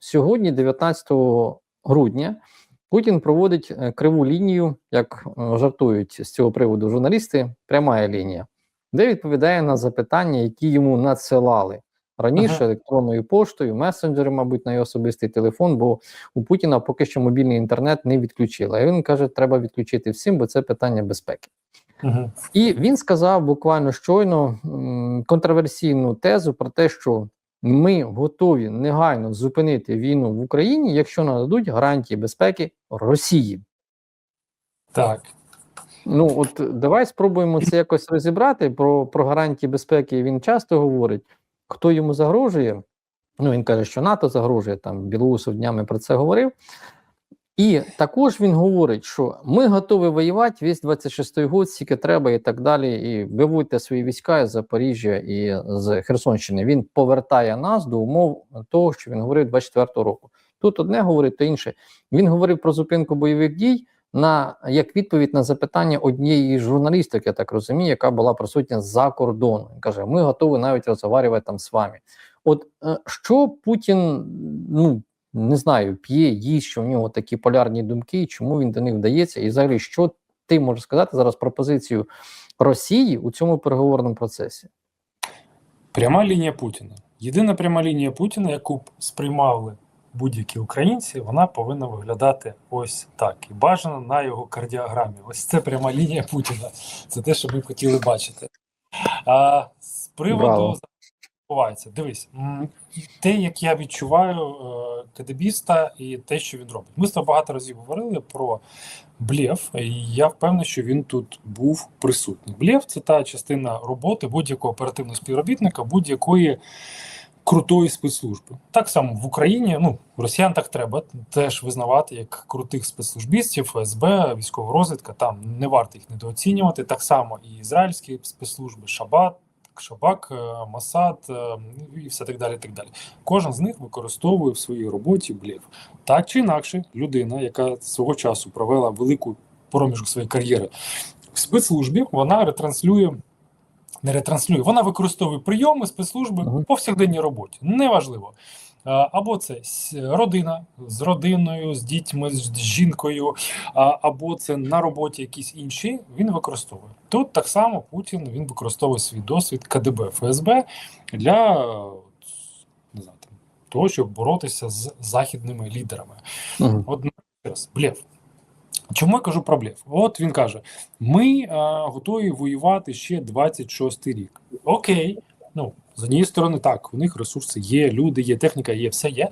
сьогодні, 19 грудня, Путін проводить е, криву лінію, як е, жартують з цього приводу журналісти, пряма лінія, де відповідає на запитання, які йому надсилали раніше Ага. електронною поштою, месенджери, мабуть, на його особистий телефон, бо у Путіна поки що мобільний інтернет не відключили. А він каже, треба відключити всім, бо це питання безпеки. Угу. І він сказав буквально щойно м, контроверсійну тезу про те, що ми готові негайно зупинити війну в Україні, якщо нададуть гарантії безпеки Росії. Так. Ну от давай спробуємо це якось розібрати. Про, про гарантії безпеки він часто говорить. Хто йому загрожує? Ну він каже, що НАТО загрожує там Білоусов днями про це говорив. І також він говорить, що ми готові воювати весь 26-й год, скільки треба, і так далі. І виводьте свої війська з Запоріжжя і з Херсонщини. Він повертає нас до умов того, що він говорив 24-го року. Тут одне говорить, то інше. Він говорив про зупинку бойових дій на як відповідь на запитання однієї журналісток, я так розумію, яка була присутня з-за кордону. Він каже: Ми готові навіть розмовляти там з вами. От е, що Путін, ну не знаю, п'є, їсть, що в нього такі полярні думки, чому він до них вдається, і взагалі, що ти можеш сказати зараз про позицію Росії у цьому переговорному процесі? Пряма лінія Путіна. Єдина пряма лінія Путіна, яку б сприймали будь-які українці, вона повинна виглядати ось так. І бажано на його кардіограмі. Ось це пряма лінія Путіна. Це те, що ми хотіли бачити. А з приводу Браво. Відбувається. Дивись, те, як я відчуваю е, кадебіста і те, що він робить. Ми з тобою багато разів говорили про блєф, і я впевнений, що він тут був присутній. Блєф це та частина роботи будь-якого оперативного співробітника, будь-якої крутої спецслужби. Так само в Україні, ну росіян так треба теж визнавати як крутих спецслужбістів, ФСБ, військова розвідка. Там не варто їх недооцінювати. Так само і ізраїльські спецслужби, Шабат. Шабак, е, Масад е, і все так далі. так далі. Кожен з них використовує в своїй роботі блеф. Так чи інакше, людина, яка свого часу провела велику проміжок своєї кар'єри в спецслужбі, вона ретранслює. Не ретранслює, вона використовує прийоми спецслужби в повсякденній роботі. Неважливо. А, Або це родина з родиною, з дітьми, з жінкою, або це на роботі якісь інші. Він використовує. Тут так само Путін він використовує свій досвід КДБ ФСБ для е, не знаю, там, того, щоб боротися з західними лідерами. Угу. Ну, раз, блєф. Чому я кажу про блєф? От він каже: ми а, готові воювати ще 26 рік. Окей, ну з однієї сторони, так, у них ресурси є, люди є, техніка є, все є.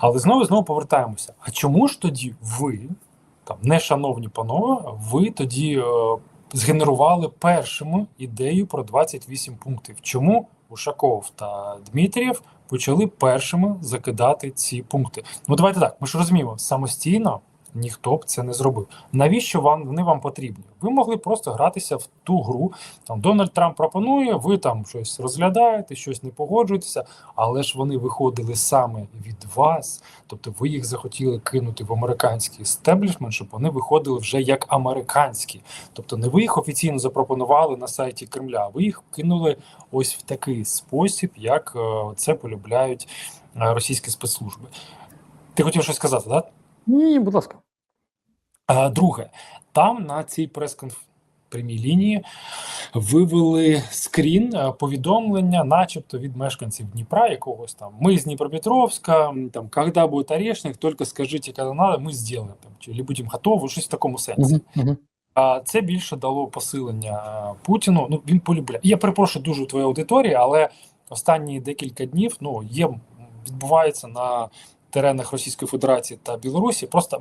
Але знову знову повертаємося. А чому ж тоді ви, там, не шановні панове, ви тоді е, згенерували першими ідею про 28 пунктів? Чому Ушаков та Дмитрієв почали першими закидати ці пункти? Ну давайте так. Ми ж розуміємо, самостійно ніхто б це не зробив. Навіщо вам вони вам потрібні? Ви могли просто гратися в ту гру. Там Дональд Трамп пропонує, ви там щось розглядаєте, щось не погоджуєтеся, але ж вони виходили саме від вас. Тобто ви їх захотіли кинути в американський стеблішмент, щоб вони виходили вже як американські. Тобто не ви їх офіційно запропонували на сайті Кремля, ви їх кинули ось в такий спосіб, як е, це полюбляють е, російські спецслужби. Ти хотів щось сказати, так? Ні, будь ласка. А, Друге, там на цій прес-конф прямій лінії вивели скрін е, повідомлення, начебто від мешканців Дніпра, якогось там. Ми з Дніпропетровська, там, когда будет орешник, только скажите, когда надо, ми зробимо там, чи будемо готові, щось в такому сенсі. А це більше дало посилення е, Путіну. Ну він полюбляє. Я перепрошую дуже твою аудиторію, але останні декілька днів ну є відбувається на теренах Російської Федерації та Білорусі просто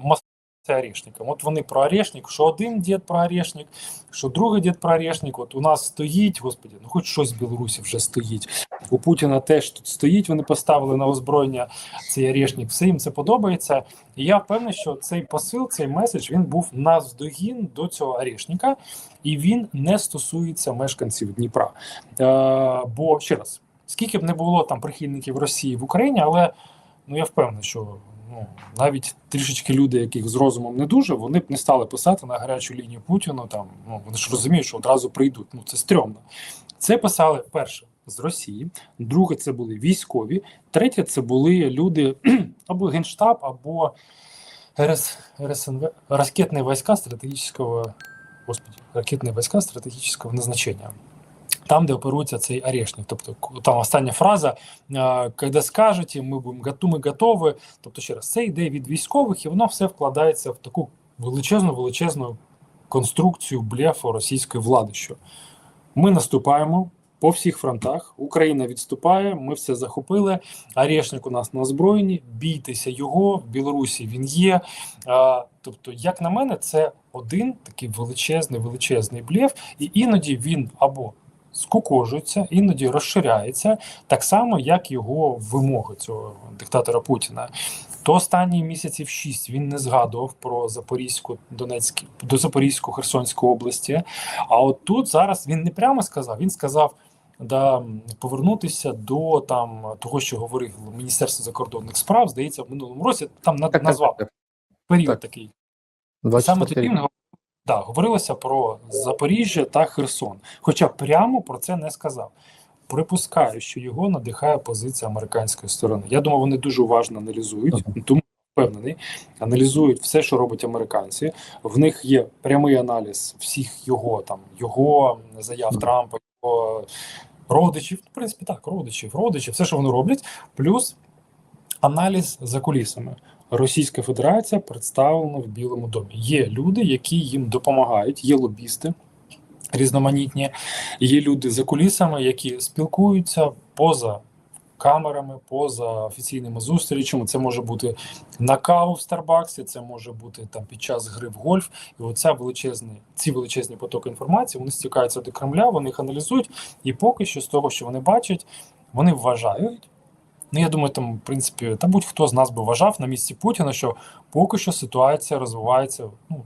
мас орешником. От вони про орешник, що один дід про орешник, що другий дід про орешник. От у нас стоїть, господі, ну хоч щось в Білорусі вже стоїть. У Путіна теж тут стоїть. Вони поставили на озброєння цей орешник. Все їм це подобається. І я впевнений, що цей посил, цей меседж він був навздогін до цього орешника, і він не стосується мешканців Дніпра. Е, бо ще раз, скільки б не було там прихильників Росії в Україні, але ну я впевнений, що ну навіть трішечки люди, яких з розумом не дуже, вони б не стали писати на гарячу лінію Путіну. Там ну вони ж розуміють, що одразу прийдуть. Ну це стрьомно. Це писали перше з Росії, друге це були військові, третє це були люди або Генштаб, або РС, РСНВ, ракетные войска стратегического, господи, ракетные войска стратегического назначення. Там, де оперується цей орешник. Тобто, там остання фраза, коли скажете, ми будемо ми готові. Тобто, ще раз, це йде від військових, і воно все вкладається в таку величезну, величезну конструкцію блефу російської влади. Що ми наступаємо по всіх фронтах, Україна відступає, ми все захопили. Орешник у нас на озброєнні, бійтеся його, в Білорусі він є. А, тобто, як на мене, це один такий величезний, величезний блеф, і іноді він або скукожується, іноді розширяється, так само, як його вимоги цього диктатора Путіна. То останні місяців шість він не згадував про Запорізьку, Донецьку, до Запорізьку, Херсонську області. А от тут зараз він не прямо сказав, він сказав. Да, повернутися до там того, що говорив Міністерство закордонних справ, здається, в минулому році там Так, так, назвав так, період так. такий. 24 Саме тоді він да, говорилося про Запоріжжя та Херсон. Хоча прямо про це не сказав. Припускаю, що його надихає позиція американської сторони. Я думаю, вони дуже уважно аналізують, тому впевнений, аналізують все, що роблять американці. В них є прямий аналіз всіх його там, його заяв Трампа, його родичів. В принципі, так, родичів, родичів, все, що вони роблять, плюс аналіз за кулісами. Російська Федерація представлена в Білому домі. Є люди, які їм допомагають, є лобісти різноманітні, є люди за кулісами, які спілкуються поза камерами, поза офіційними зустрічами. Це може бути на каву в Старбаксі, це може бути там під час гри в гольф. І оця величезні, ці величезні потоки інформації вони стікаються до Кремля, вони їх аналізують, і поки що з того, що вони бачать, вони вважають. Ну, я думаю, там, в принципі, та будь-хто з нас би вважав на місці Путіна, що поки що ситуація розвивається ну,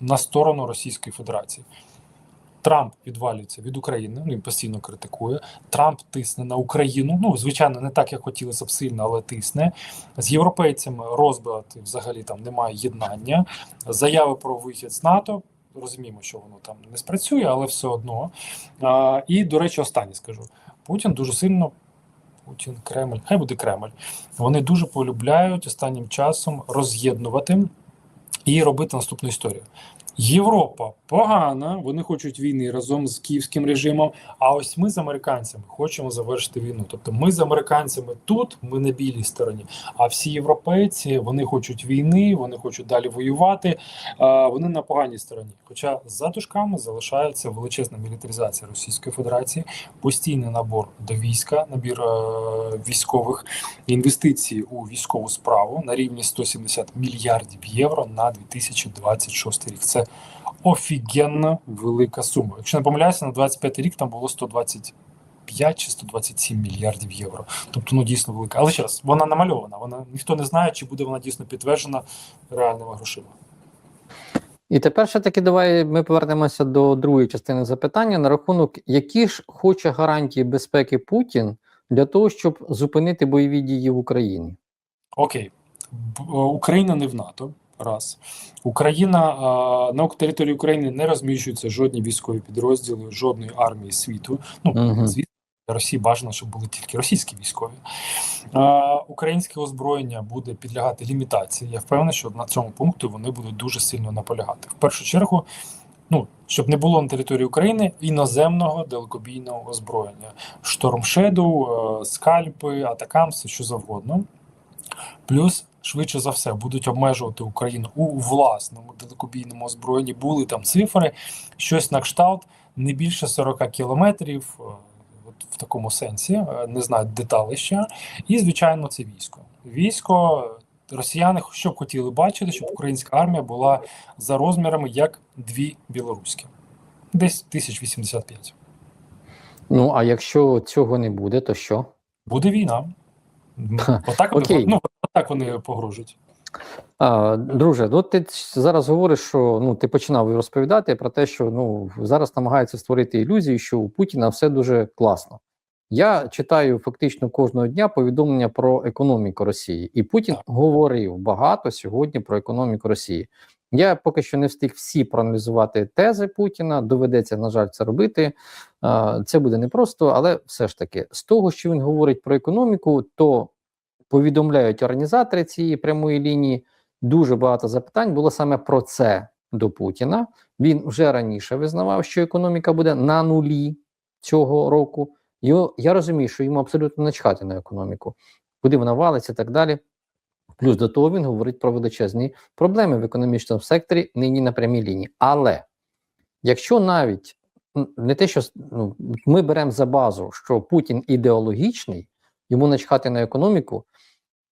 на сторону Російської Федерації. Трамп відвалюється від України, ну, він постійно критикує. Трамп тисне на Україну. Ну, звичайно, не так, як хотілося б сильно, але тисне. З європейцями розбрат взагалі там немає єднання. Заяви про вихід з НАТО. Розуміємо, що воно там не спрацює, але все одно. А, і, до речі, останнє скажу: Путін дуже сильно. Путін, Кремль, хай буде Кремль. Вони дуже полюбляють останнім часом роз'єднувати і робити наступну історію. Європа погана, вони хочуть війни разом з київським режимом. А ось ми з американцями хочемо завершити війну. Тобто, ми з американцями тут, ми на білій стороні. А всі європейці вони хочуть війни, вони хочуть далі воювати. Вони на поганій стороні. Хоча за дужками залишається величезна мілітаризація Російської Федерації, постійний набор до війська, набір е, військових інвестиції у військову справу на рівні 170 мільярдів євро на 2026 рік. Це офігенна велика сума. Якщо не помиляюся, на 25 рік там було 125 чи 127 мільярдів євро. Тобто, ну дійсно велика. Але ще раз, вона намальована. Вона ніхто не знає, чи буде вона дійсно підтверджена реальними грошима. І тепер ще таки давай ми повернемося до другої частини запитання на рахунок, які ж хоче гарантії безпеки Путін для того, щоб зупинити бойові дії в Україні. Окей, е, Україна не в НАТО. Раз Україна на території України не розміщуються жодні військові підрозділи, жодної армії світу. Ну Мгм. звісно, Росії бажано, щоб були тільки російські військові. А, українське озброєння буде підлягати лімітації. Я впевнений, що на цьому пункту вони будуть дуже сильно наполягати. В першу чергу, ну щоб не було на території України іноземного далекобійного озброєння, Шторм Shadow, е, скальпи, атакамси, що завгодно. Плюс, швидше за все, будуть обмежувати Україну у власному далекобійному озброєнні. Були там цифри, щось на кшталт не більше 40 кілометрів. е, От в такому сенсі, е, не знаю деталі ще. І, звичайно, це військо. Військо росіяни що б хотіли бачити, щоб українська армія була за розмірами як дві білоруські, десь 1085. Ну а якщо цього не буде, то що? Буде війна. Отак ну, отак вони погрожують. А, друже, ну ти зараз говориш, що ну ти починав розповідати про те, що ну зараз намагаються створити ілюзію, що у Путіна все дуже класно. Я читаю фактично кожного дня повідомлення про економіку Росії, і Путін говорив багато сьогодні про економіку Росії. Я поки що не встиг всі проаналізувати тези Путіна. Доведеться, на жаль, це робити. Це буде непросто, але все ж таки, з того, що він говорить про економіку, то повідомляють організатори цієї прямої лінії. Дуже багато запитань було саме про це до Путіна. Він вже раніше визнавав, що економіка буде на нулі цього року. Його, я розумію, що йому абсолютно начхати на економіку, куди вона валиться і так далі. Плюс до того він говорить про величезні проблеми в економічному секторі нині на прямій лінії. Але якщо навіть не те, що ну, ми беремо за базу, що Путін ідеологічний, йому начхати на економіку,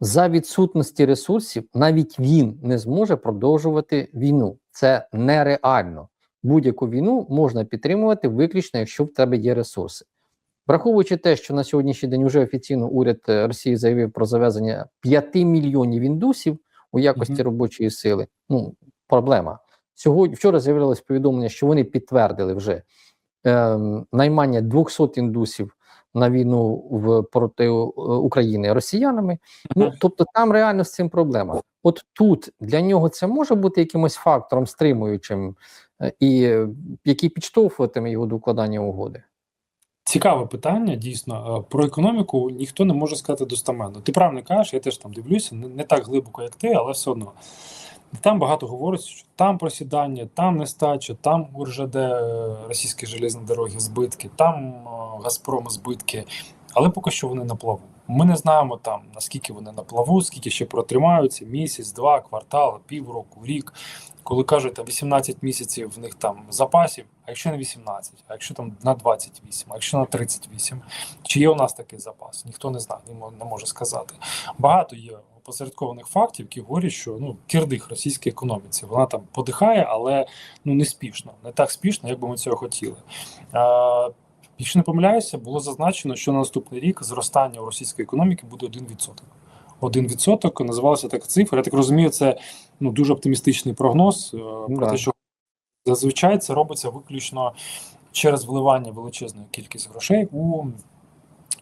за відсутності ресурсів навіть він не зможе продовжувати війну. Це нереально. Будь-яку війну можна підтримувати виключно, якщо в тебе є ресурси. Враховуючи те, що на сьогоднішній день вже офіційно уряд е, Росії заявив про завезення 5 мільйонів індусів у якості Мгм. робочої сили, ну проблема. Сьогодні вчора з'явилось повідомлення, що вони підтвердили вже е, наймання 200 індусів на війну в проти е, України росіянами. Ну тобто там реально з цим проблема. От тут для нього це може бути якимось фактором стримуючим, е, і е, який підштовхуватиме його до укладання угоди. Цікаве питання, дійсно. Про економіку ніхто не може сказати достаменно. Ти правильно кажеш, я теж там дивлюся, не так глибоко, як ти, але все одно. Там багато говориться, що там просідання, там нестача, там УРЖД е, російські железні дороги збитки, там е, Газпром збитки, але поки що вони на плаву. Ми не знаємо там, наскільки вони на плаву, скільки ще протримаються, місяць, два, квартал, півроку, рік. Коли кажуть, там 18 місяців в них там запасів, а якщо не 18, а якщо там на 28, а якщо на 38, чи є у нас такий запас? Ніхто не знає, не може сказати. Багато є опосередкованих фактів, які говорять, що ну кирдих російській економіці. Вона там подихає, але ну не спішно, не так спішно, як би ми цього хотіли. А, якщо не помиляюся, було зазначено, що на наступний рік зростання у російської економіки буде 1%. 1% називалася така цифра. Я так розумію, це ну дуже оптимістичний прогноз е, про те, що зазвичай це робиться виключно через вливання величезної кількості грошей у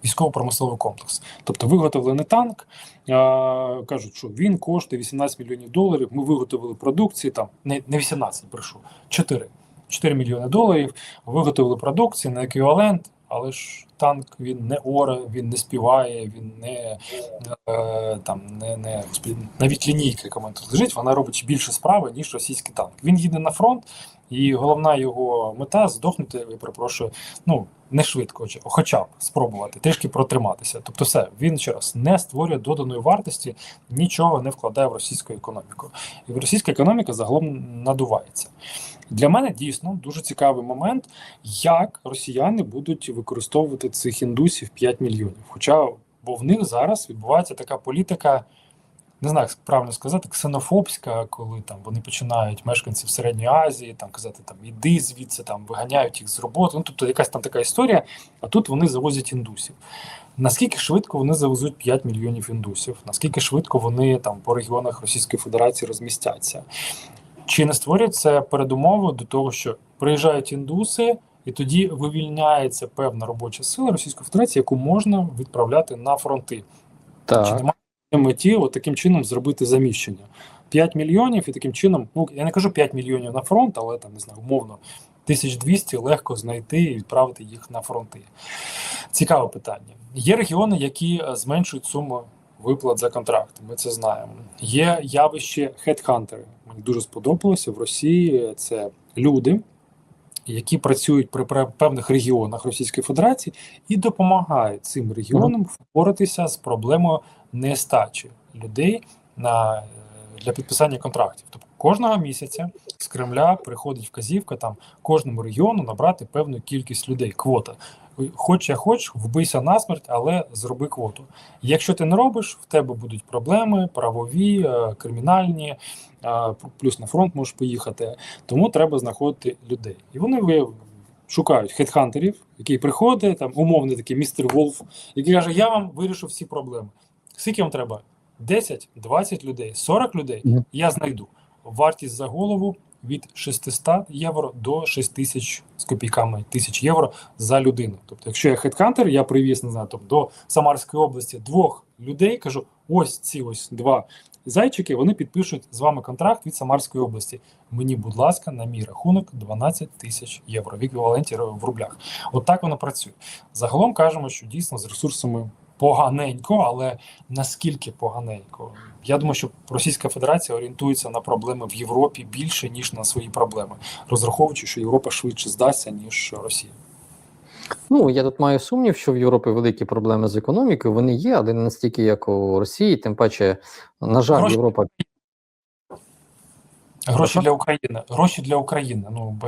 військово-промисловий комплекс. Тобто виготовлений танк, а, кажуть, що він коштує 18 мільйонів доларів. Ми виготовили продукції там не, не 18, прошу, 4. 4 мільйони доларів. Виготовили продукції на еквівалент, але ж танк він не оре, він не співає, він не е, там не, не навіть лінійка, яка тут лежить, вона робить більше справи, ніж російський танк. Він їде на фронт, і головна його мета здохнути, я перепрошую, ну не швидко, хоча б спробувати трішки протриматися. Тобто, все він ще раз не створює доданої вартості, нічого не вкладає в російську економіку. І російська економіка загалом надувається. Для мене дійсно дуже цікавий момент, як росіяни будуть використовувати цих індусів 5 мільйонів. Хоча бо в них зараз відбувається така політика. Не знаю, як правильно сказати, ксенофобська, коли там вони починають мешканців Середньої Азії там казати там іди звідси, там виганяють їх з роботи. Ну тобто якась там така історія. А тут вони завозять індусів. Наскільки швидко вони завезуть 5 мільйонів індусів? Наскільки швидко вони там по регіонах Російської Федерації розмістяться? Чи не створює це передумову до того, що приїжджають індуси, і тоді вивільняється певна робоча сила Російської Федерації, яку можна відправляти на фронти? Чи немає меті от таким чином зробити заміщення? 5 мільйонів і таким чином, ну я не кажу 5 мільйонів на фронт, але там не знаю, умовно 1200 легко знайти і відправити їх на фронти. Цікаве питання. Є регіони, які е, зменшують суму виплат за контракт. Ми це знаємо. Є явище хедхантери. Мені дуже сподобалося в Росії. Це люди, які працюють при певних регіонах Російської Федерації і допомагають цим регіонам впоратися з проблемою нестачі людей на е, для підписання контрактів. Тобто кожного місяця з Кремля приходить вказівка там кожному регіону набрати певну кількість людей. Квота. Хоч я хоч, вбийся насмерть, але зроби квоту. Якщо ти не робиш, в тебе будуть проблеми правові, е, кримінальні, е, плюс на фронт можеш поїхати. Тому треба знаходити людей. І вони шукають хедхантерів, який приходить, там умовний такий містер Волф, який каже: Я вам вирішу всі проблеми. Скільки вам треба? 10, 20 людей, 40 людей я знайду. Вартість за голову від 600 євро до 6 тисяч з копійками тисяч євро за людину. Тобто, якщо я хедкантер, я привіз не знаю, тобто, до Самарської області двох людей, кажу: ось ці ось два зайчики, вони підпишуть з вами контракт від Самарської області. Мені, будь ласка, на мій рахунок 12 тисяч євро в еквіваленті в рублях. От так воно працює. Загалом кажемо, що дійсно з ресурсами поганенько, але наскільки поганенько? Я думаю, що Російська Федерація орієнтується на проблеми в Європі більше ніж на свої проблеми, розраховуючи, що Європа швидше здасться ніж Росія. Ну, я тут маю сумнів, що в Європі великі проблеми з економікою. Вони є, але не настільки, як у Росії. Тим паче, на жаль, Гроші- Європа Гроші Прошу? для України. Гроші для України. Ну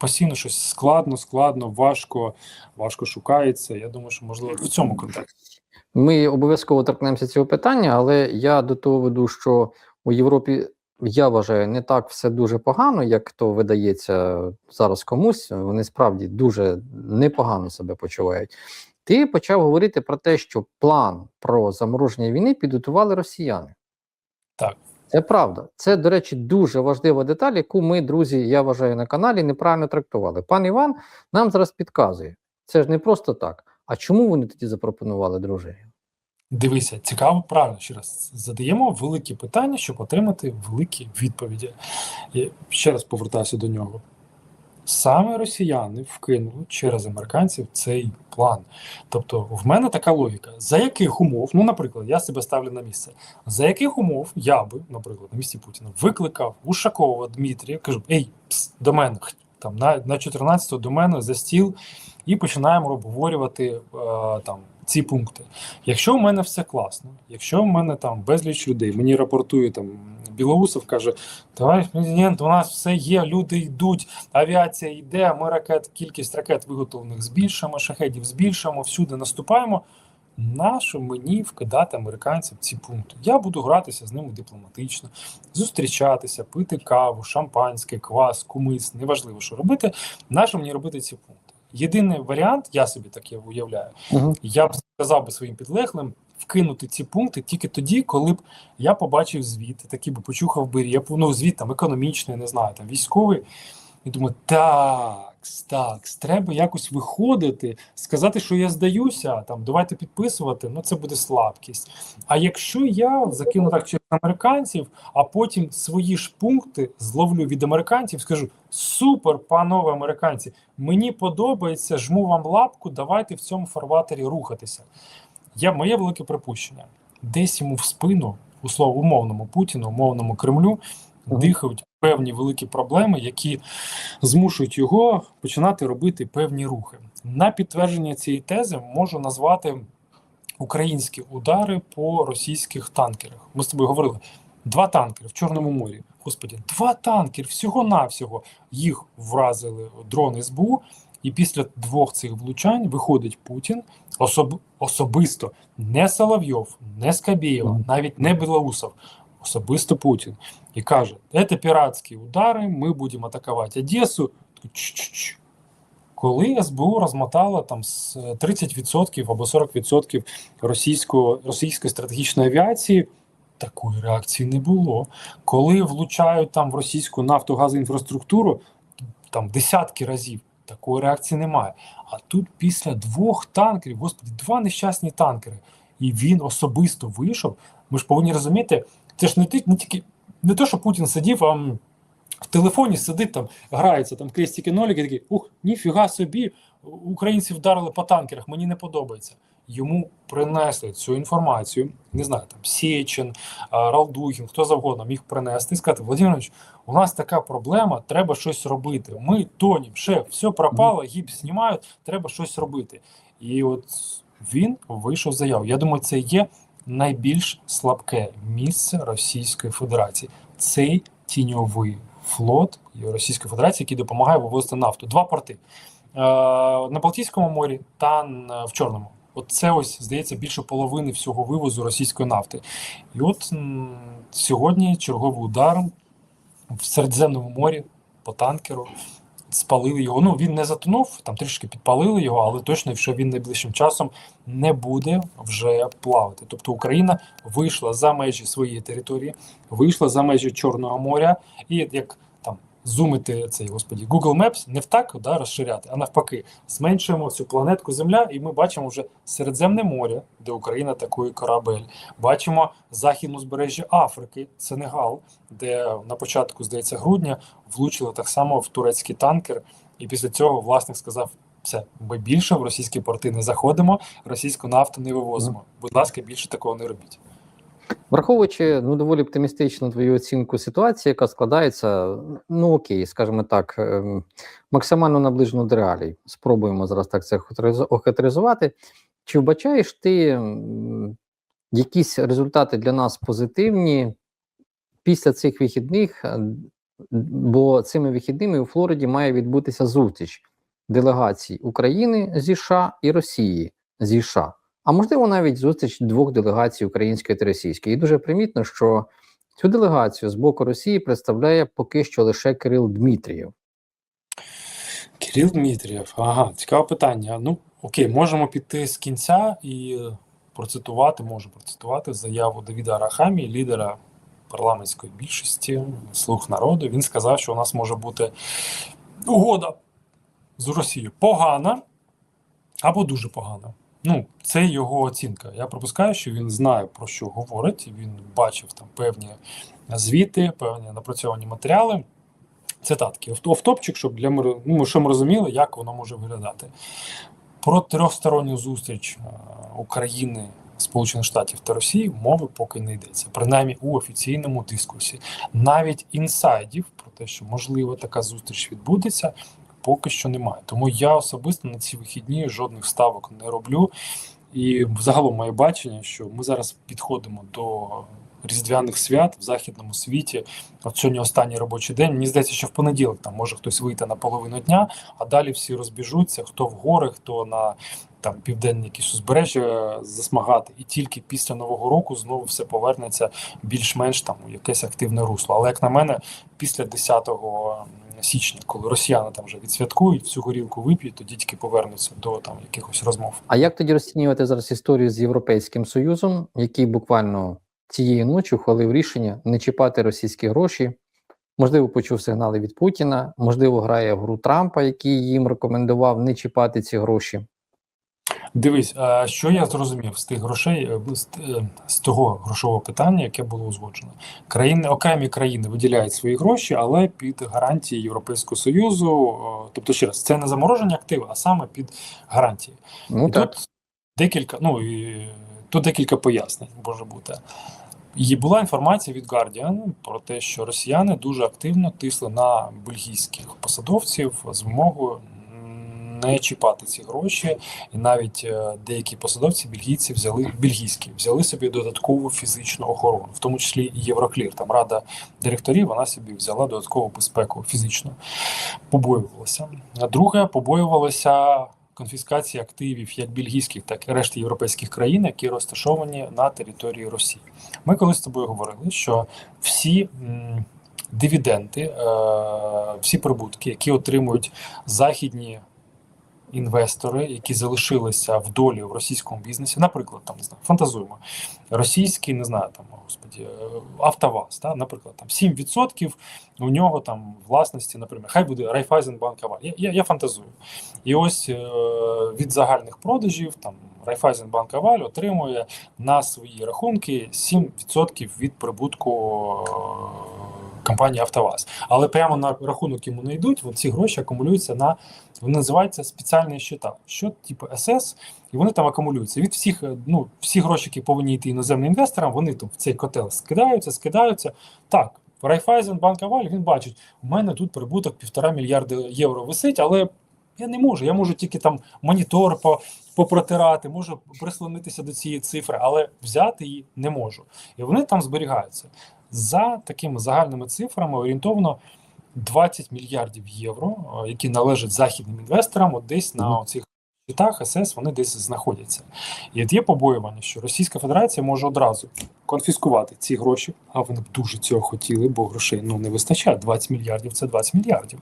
постійно щось складно, складно, важко, важко шукається. Я думаю, що можливо в цьому контексті. Ми обов'язково торкнемося цього питання, але я до того веду, що у Європі я вважаю не так все дуже погано, як то видається зараз комусь. Вони справді дуже непогано себе почувають. Ти почав говорити про те, що план про замороження війни підготували росіяни. Так. Це правда. Це, до речі, дуже важлива деталь, яку ми, друзі, я вважаю, на каналі неправильно трактували. Пан Іван нам зараз підказує. Це ж не просто так. А чому вони тоді запропонували дружині? Дивися, цікаво, правильно ще раз задаємо великі питання, щоб отримати великі відповіді. Я ще раз повертаюся до нього. Саме росіяни вкинули через американців цей план. Тобто, в мене така логіка: за яких умов, ну, наприклад, я себе ставлю на місце, за яких умов я би, наприклад, на місці Путіна викликав Ушакова Дмитрія, кажу: Ей, пс, до мене там на, на 14 до мене за стіл, і починаємо обговорювати е, там ці пункти. Якщо в мене все класно, якщо в мене там безліч людей, мені рапортує там Білоусов, каже: товариш президент, у нас все є, люди йдуть, авіація йде, ми ракет, кількість ракет виготовлених збільшимо, шахедів збільшимо, всюди наступаємо. Нащо мені вкидати американцям ці пункти? Я буду гратися з ними дипломатично, зустрічатися, пити каву, шампанське, квас, кумис, неважливо, що робити. Нащо мені робити ці пункти? Єдиний варіант, я собі так уявляю, Угу. я б сказав би своїм підлеглим вкинути ці пункти тільки тоді, коли б я побачив звіт, такий би почухав би репу, ну звіт там економічний, не знаю, там військовий. І думаю, так, так, треба якось виходити, сказати, що я здаюся, там давайте підписувати, ну це буде слабкість. А якщо я закину так через американців, а потім свої ж пункти зловлю від американців, скажу: супер, панове американці, мені подобається, жму вам лапку, давайте в цьому фарватері рухатися. Я моє велике припущення. Десь йому в спину, услов умовному Путіну, умовному Кремлю, дихають певні великі проблеми, які змушують його починати робити певні рухи. На підтвердження цієї тези можу назвати українські удари по російських танкерах. Ми з тобою говорили. Два танкери в Чорному морі. Господі, два танкери всього-навсього їх вразили дрони СБУ. І після двох цих влучань виходить Путін особ, особисто не Соловйов, не Скабєєва, навіть не Білоусов, особисто Путін. І каже: це піратські удари, ми будемо атакувати Одесу. Ч-ч-ч. Коли СБУ розмотала там з 30% або 40% російського, російської стратегічної авіації, такої реакції не було. Коли влучають там в російську нафтогазоінфраструктуру, там десятки разів. Такої реакції немає. А тут після двох танкерів, господи, два нещасні танкери, і він особисто вийшов. Ми ж повинні розуміти, це ж не, не тільки не те, що Путін сидів, а в телефоні сидить там, грається там крестики ноліки, такий, ух, ніфіга собі, українці вдарили по танкерах, мені не подобається. Йому принесли цю інформацію, не знаю, там Сєчин, а, Ралдугін, хто завгодно міг принести і сказати, Володимирович, у нас така проблема, треба щось робити. Ми тонім, шеф, все пропало, гіпс знімають, треба щось робити. І от він вийшов з заяву. Я думаю, це є найбільш слабке місце Російської Федерації. Цей тіньовий флот Російської Федерації, який допомагає вивозити нафту. Два порти е, на Балтійському морі та в Чорному. От це ось здається більше половини всього вивозу російської нафти. І от сьогодні черговий удар в Середземному морі по танкеру. Спалили його. Ну він не затонув, там трішки підпалили його, але точно, що він найближчим часом не буде вже плавати. Тобто Україна вийшла за межі своєї території, вийшла за межі Чорного моря, і як зумити цей господі Google Maps не в так да, розширяти, а навпаки, зменшуємо цю планетку Земля, і ми бачимо вже Середземне море, де Україна атакує корабель. Бачимо західне узбережжя Африки, Сенегал, де на початку, здається, грудня влучили так само в турецький танкер. І після цього власник сказав: все, ми більше в російські порти не заходимо, російську нафту не вивозимо. Будь ласка, більше такого не робіть. Враховуючи ну доволі оптимістичну твою оцінку ситуації, яка складається, ну окей, скажімо так, ем, максимально наближено до реалій. Спробуємо зараз так це охарактеризувати. Чи вбачаєш ти якісь результати для нас позитивні після цих вихідних? Е, Бо цими вихідними у Флориді має відбутися зустріч делегацій України зі США і Росії зі США. А можливо, навіть зустріч двох делегацій української та російської. І дуже примітно, що цю делегацію з боку Росії представляє поки що лише Кирил Дмитрієв. Кирил Дмитрієв, ага, цікаве питання. Ну, окей, можемо піти з кінця і процитувати, можу процитувати заяву Давіда Арахамі, лідера парламентської більшості слуг народу. Він сказав, що у нас може бути угода з Росією погана або дуже погана. Ну, це його оцінка. Я припускаю, що він знає про що говорить. Він бачив там певні звіти, певні напрацьовані матеріали. Цитатки. Офтопчик, щоб для ми, ну, щоб ми розуміли, як воно може виглядати. Про трьохсторонню зустріч е, України, Сполучених Штатів та Росії мови поки не йдеться, принаймні у офіційному дискурсі. Навіть інсайдів про те, що можливо така зустріч відбудеться, поки що немає. Тому я особисто на ці вихідні жодних ставок не роблю. І загалом моє бачення, що ми зараз підходимо до різдвяних свят в західному світі. От сьогодні останній робочий день. Мені здається, що в понеділок там може хтось вийти на половину дня, а далі всі розбіжуться, хто в гори, хто на там південні якісь узбережжя засмагати, і тільки після нового року знову все повернеться більш-менш там у якесь активне русло. Але як на мене, після 10 січня, коли росіяни там вже відсвяткують всю горілку вип'ють, тоді тільки повернуться до там якихось розмов. А як тоді розцінювати зараз історію з Європейським Союзом, який буквально цієї ночі ухвалив рішення не чіпати російські гроші? Можливо, почув сигнали від Путіна, можливо, грає в гру Трампа, який їм рекомендував не чіпати ці гроші. Дивись, а що я зрозумів з тих грошей, е, з, е, того грошового питання, яке було озвучено. Країни, окремі країни виділяють свої гроші, але під гарантії Європейського Союзу. Тобто, ще раз, це не заморожені активи, а саме під гарантії. Ну І так. тут декілька, ну і тут декілька пояснень може бути. І була інформація від Guardian про те, що росіяни дуже активно тисли на бельгійських посадовців з вимогою не чіпати ці гроші, і навіть е, деякі посадовці бельгійці взяли бельгійські, взяли собі додаткову фізичну охорону, в тому числі Євроклір. Там рада директорів вона собі взяла додаткову безпеку фізичну, побоювалася. А друге, побоювалася конфіскації активів як бельгійських, так і решти європейських країн, які розташовані на території Росії. Ми колись з тобою говорили, що всі м, дивіденди, е, всі прибутки, які отримують західні інвестори, які залишилися в долі в російському бізнесі, наприклад, там не знаю, фантазуємо, російський, не знаю, там господі, е, Автоваз, та, наприклад, там 7% у нього там власності, наприклад, хай буде Райфайзенбанк Аваль. Я, я, я фантазую. І ось е, від загальних продажів там Райфайзенбанк Аваль отримує на свої рахунки 7% від прибутку е, компанії Автоваз. Але прямо на рахунок йому не йдуть, ці гроші акумулюються на вони називаються спеціальні щита. Що типу СС, і вони там акумулюються. Від всіх, е, ну, всі гроші, які повинні йти іноземним інвесторам, вони там в цей котел скидаються, скидаються. Так, Райфайзен, Банк Аваль, він бачить, у мене тут прибуток півтора мільярда євро висить, але я не можу. Я можу тільки там монітор по, попротирати, можу прислонитися до цієї цифри, але взяти її не можу. І вони там зберігаються. За такими загальними цифрами орієнтовно 20 мільярдів євро, е, які належать західним інвесторам, от десь на цих щитах СС вони десь знаходяться. І от є побоювання, що Російська Федерація може одразу конфіскувати ці гроші, а вони б дуже цього хотіли, бо грошей ну не вистачає. 20 мільярдів це 20 мільярдів.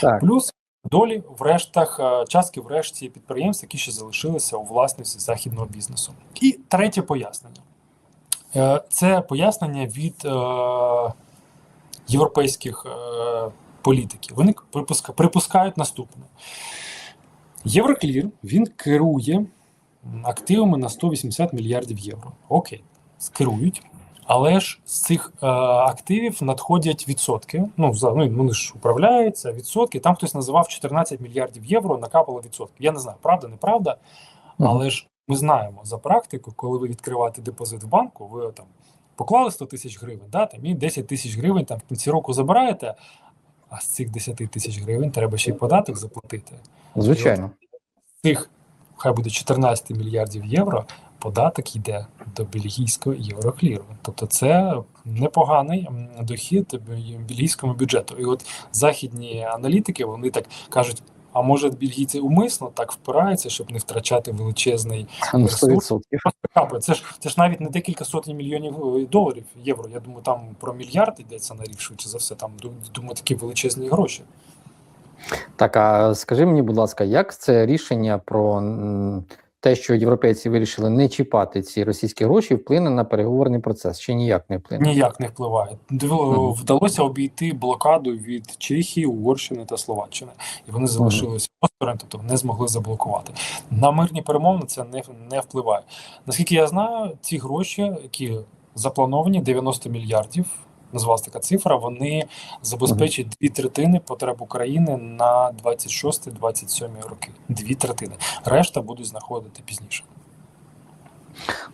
Так. Плюс долі в рештах, е, частки в решті підприємств, які ще залишилися у власності західного бізнесу. І третє пояснення. Е, Це пояснення від європейських е, політики. Вони припускають наступне: Євроклір він керує активами на 180 мільярдів євро. Окей, скерують. Але ж з цих е, активів надходять відсотки. Ну, за, ну вони ж управляються, відсотки. Там хтось називав 14 мільярдів євро, накапало відсотків. Я не знаю, правда, неправда. Але ж ми знаємо за практику, коли ви відкриваєте депозит в банку, ви там поклали 100 тисяч гривень, да, там і 10 тисяч гривень там в кінці року забираєте, а з цих 10 тисяч гривень треба ще й податок заплатити. Звичайно. З цих, хай буде 14 мільярдів євро, податок йде до бельгійського єврокліру. Тобто це непоганий дохід бельгійському бюджету. І от західні аналітики вони так кажуть. А може бельгійці умисно так впираються, щоб не втрачати величезний Ну, ресурс. 100%. Це ж це ж навіть не декілька сотень мільйонів е, доларів євро. Я думаю, там про мільярд йдеться на рік швидше за все. Там ду- думаю, такі величезні гроші. Так, а скажи мені, будь ласка, як це рішення про те, що європейці вирішили не чіпати ці російські гроші, вплине на переговорний процес? Чи ніяк не вплине? Ніяк не впливає. Див- Вдалося обійти блокаду від Чехії, Угорщини та Словаччини, і вони залишилися осторонь, тобто не змогли заблокувати. На мирні перемовини це не, не впливає. Наскільки я знаю, ці гроші, які заплановані, 90 мільярдів. Назвалась така цифра. Вони забезпечать дві третини потреб України на 26-27 роки. Дві третини. Решта будуть знаходити пізніше.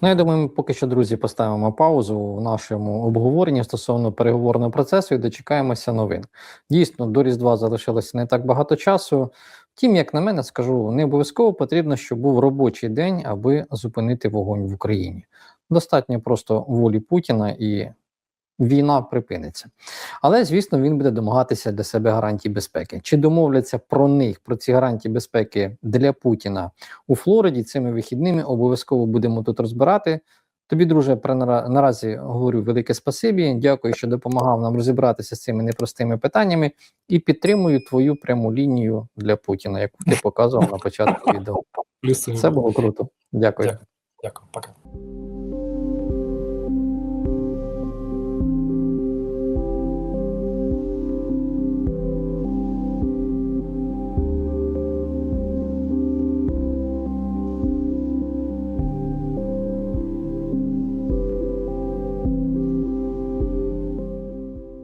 Ну, я думаю, ми поки що, друзі, поставимо паузу в нашому обговоренні стосовно переговорного процесу і дочекаємося новин. Дійсно, до Різдва залишилося не так багато часу. Втім, як на мене, скажу, не обов'язково потрібно, щоб був робочий день, аби зупинити вогонь в Україні. Достатньо просто волі Путіна і війна припиниться. Але, звісно, він буде домагатися для себе гарантій безпеки. Чи домовляться про них, про ці гарантії безпеки для Путіна у Флориді цими вихідними? Обов'язково будемо тут розбирати. Тобі, друже, при нара- наразі говорю велике спасибі. Дякую, що допомагав нам розібратися з цими непростими питаннями і підтримую твою пряму лінію для Путіна, яку ти показував на початку відео. Це було круто. Дякую. Дякую. Дякую. Пока.